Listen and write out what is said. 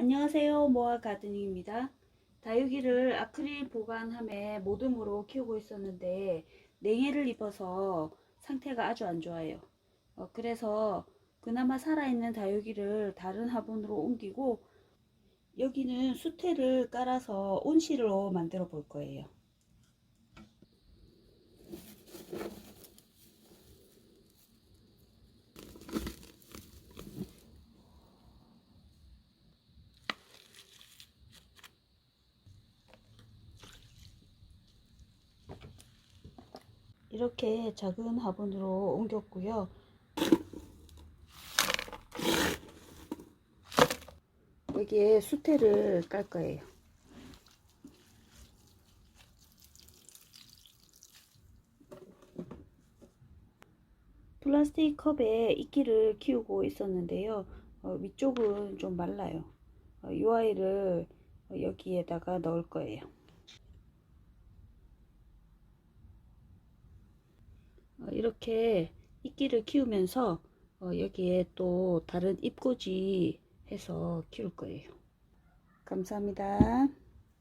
안녕하세요. 모아 가드닝입니다. 다육이를 아크릴 보관함에 모둠으로 키우고 있었는데 냉해를 입어서 상태가 아주 안 좋아요. 어, 그래서 그나마 살아있는 다육이를 다른 화분으로 옮기고 여기는 수태를 깔아서 온실로 만들어 볼 거예요. 이렇게 작은 화분으로 옮겼고요. 여기에 수태를 깔 거예요. 플라스틱 컵에 이끼를 키우고 있었는데요. 어, 위쪽은 좀 말라요. 어, 이 아이를 여기에다가 넣을 거예요. 이렇게 이끼를 키우면서 어, 여기에 또 다른 잎꽂이 해서 키울 거예요. 감사합니다.